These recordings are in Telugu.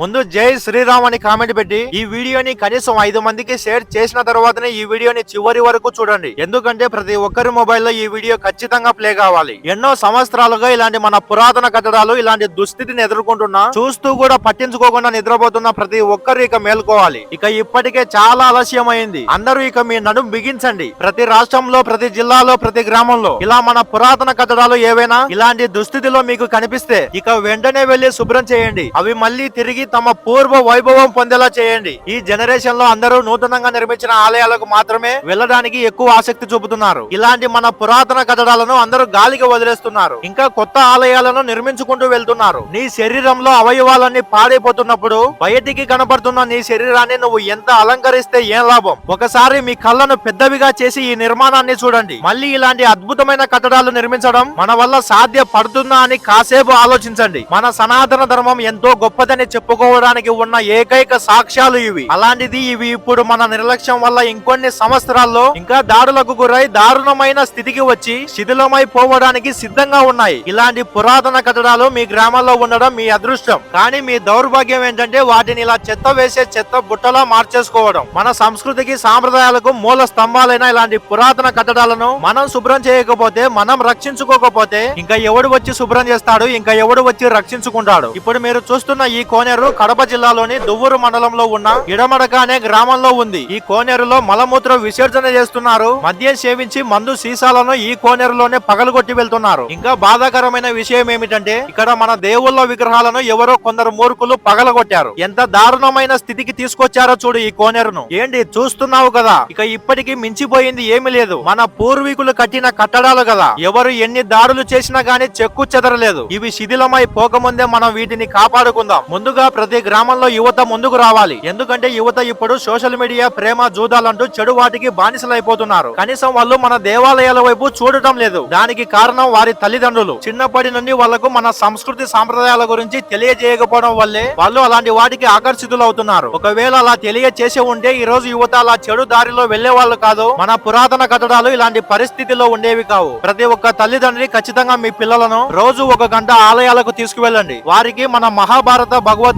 ముందు జై శ్రీరామ్ అని కామెంట్ పెట్టి ఈ వీడియోని కనీసం ఐదు మందికి షేర్ చేసిన తర్వాతనే ఈ వీడియోని చివరి వరకు చూడండి. ఎందుకంటే ప్రతి ఒక్కరి మొబైల్లో ఈ వీడియో ఖచ్చితంగా ప్లే కావాలి. ఎన్నో సంవత్సరాలుగా ఇలాంటి మన పురాతన కట్టడాలు ఇలాంటి దుస్థితిని ఎదుర్కొంటున్నా చూస్తూ కూడా పట్టించుకోకుండా నిద్రపోతున్న ప్రతి ఒక్కరు ఇక మేల్కోవాలి. ఇక ఇప్పటికే చాలా ఆలస్యం అయింది అందరూ ఇక మీ నడుం బిగించండి. ప్రతి రాష్ట్రంలో ప్రతి జిల్లాలో ప్రతి గ్రామంలో ఇలా మన పురాతన కట్టడాలు ఏవైనా ఇలాంటి దుస్థితిలో మీకు కనిపిస్తే ఇక వెంటనే వెళ్ళి శుభ్రం చేయండి. అవి మళ్ళీ తిరిగి తమ పూర్వ వైభవం పొందేలా చేయండి. ఈ జనరేషన్లో అందరూ నూతనంగా నిర్మించిన ఆలయాలకు మాత్రమే వెళ్ళడానికి ఎక్కువ ఆసక్తి చూపుతున్నారు. ఇలాంటి మన పురాతన కట్టడాలను అందరూ గాలికి వదిలేస్తున్నారు. ఇంకా కొత్త ఆలయాలను నిర్మించుకుంటూ వెళ్తున్నారు. నీ శరీరంలో అవయవాలన్నీ పాడైపోతున్నప్పుడు బయటికి కనబడుతున్న నీ శరీరాన్ని నువ్వు ఎంత అలంకరిస్తే ఏం లాభం? ఒకసారి మీ కళ్ళను పెద్దవిగా చేసి ఈ నిర్మాణాన్ని చూడండి. మళ్ళీ ఇలాంటి అద్భుతమైన కట్టడాలు నిర్మించడం మన వల్ల సాధ్యపడుతుందా అని కాసేపు ఆలోచించండి. మన సనాతన ధర్మం ఎంతో గొప్పదని చెప్పుకోవడానికి ఉన్న ఏకైక సాక్ష్యాలు ఇవి. అలాంటిది ఇవి ఇప్పుడు మన నిర్లక్ష్యం వల్ల ఇంకొన్ని సంవత్సరాల్లో ఇంకా దాడులకు గురై దారుణమైన స్థితికి వచ్చి శిథిలమై పోవడానికి సిద్ధంగా ఉన్నాయి. ఇలాంటి పురాతన కట్టడాలు మీ గ్రామాల్లో ఉండడం మీ అదృష్టం. కానీ మీ దౌర్భాగ్యం ఏంటంటే వాటిని ఇలా చెత్త వేసే చెత్త బుట్టలా మార్చేసుకోవడం. మన సంస్కృతికి సాంప్రదాయాలకు మూల స్తంభాలైన ఇలాంటి పురాతన కట్టడాలను మనం శుభ్రం చేయకపోతే మనం రక్షించుకోకపోతే ఇంకా ఎవడు వచ్చి శుభ్రం చేస్తాడు ఇంకా ఎవడు వచ్చి రక్షించుకుంటాడు? ఇప్పుడు మీరు చూస్తున్న ఈ కోనేరు కడప జిల్లాలోని దువ్వూరు మండలంలో ఉన్న ఇడమడక అనే గ్రామంలో ఉంది. ఈ కోనేరులో మలమూత్ర విసర్జన చేస్తున్నారు. మద్యం సేవించి మందు సీసాలను ఈ కోనేరులోనే పగలగొట్టి వెళ్తున్నారు. ఇంకా బాధాకరమైన విషయం ఏమిటంటే ఇక్కడ మన దేవుళ్ళ విగ్రహాలను ఎవరో కొందరు మూర్ఖులు పగలగొట్టారు. ఎంత దారుణమైన స్థితికి తీసుకొచ్చారో చూడు ఈ కోనేరును. ఏంటి? చూస్తున్నావు కదా. ఇక ఇప్పటికీ మించిపోయింది ఏమీ లేదు. మన పూర్వీకులు కట్టిన కట్టడాలు కదా. ఎవరు ఎన్ని దాడులు చేసినా గానీ చెక్కు చెదరలేదు. ఇవి శిథిలమై పోకముందే మనం వీటిని కాపాడుకుందాం. ముందుగా ప్రతి గ్రామంలో యువత ముందుకు రావాలి. ఎందుకంటే యువత ఇప్పుడు సోషల్ మీడియా ప్రేమ జూదాలంటూ చెడు వాటికి బానిసలైపోతున్నారు. కనీసం వాళ్ళు మన దేవాలయాల వైపు చూడటం లేదు. దానికి కారణం వారి తల్లిదండ్రులు. చిన్నప్పటి నుండి వాళ్ళకు మన సంస్కృతి సాంప్రదాయాల గురించి తెలియజేయకపోవడం వల్లే వాళ్ళు అలాంటి వాటికి ఆకర్షితులు అవుతున్నారు ఒకవేళ అలా తెలియచేసే ఉంటే ఈ రోజు యువత అలా చెడు దారిలో వెళ్ళే వాళ్ళు కాదు మన పురాతన కట్టడాలు ఇలాంటి పరిస్థితిలో ఉండేవి కావు. ప్రతి ఒక్క తల్లిదండ్రి ఖచ్చితంగా మీ పిల్లలను రోజు ఒక గంట ఆలయాలకు తీసుకువెళ్ళండి. వారికి మన మహాభారత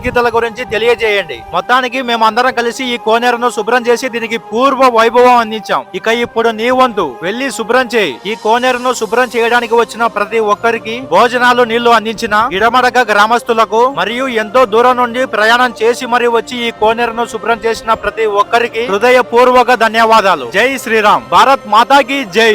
అంకితల గురించి తెలియజేయండి. మొత్తానికి మేము అందరం కలిసి ఈ కోనేరును శుభ్రం చేసి దీనికి పూర్వ వైభవం అందించాం. ఇక ఇప్పుడు నీ వంతు వెళ్ళి శుభ్రం చేయి. ఈ కోనేరును శుభ్రం చేయడానికి వచ్చిన ప్రతి ఒక్కరికి భోజనాలు నీళ్ళు అందించిన ఇడమడక గ్రామస్తులకు మరియు ఎంతో దూరం నుండి ప్రయాణం చేసి మరి వచ్చి ఈ కోనేరును శుభ్రం చేసిన ప్రతి ఒక్కరికి హృదయపూర్వక ధన్యవాదాలు. జై శ్రీరామ్. భారత్ మాతాకి జై.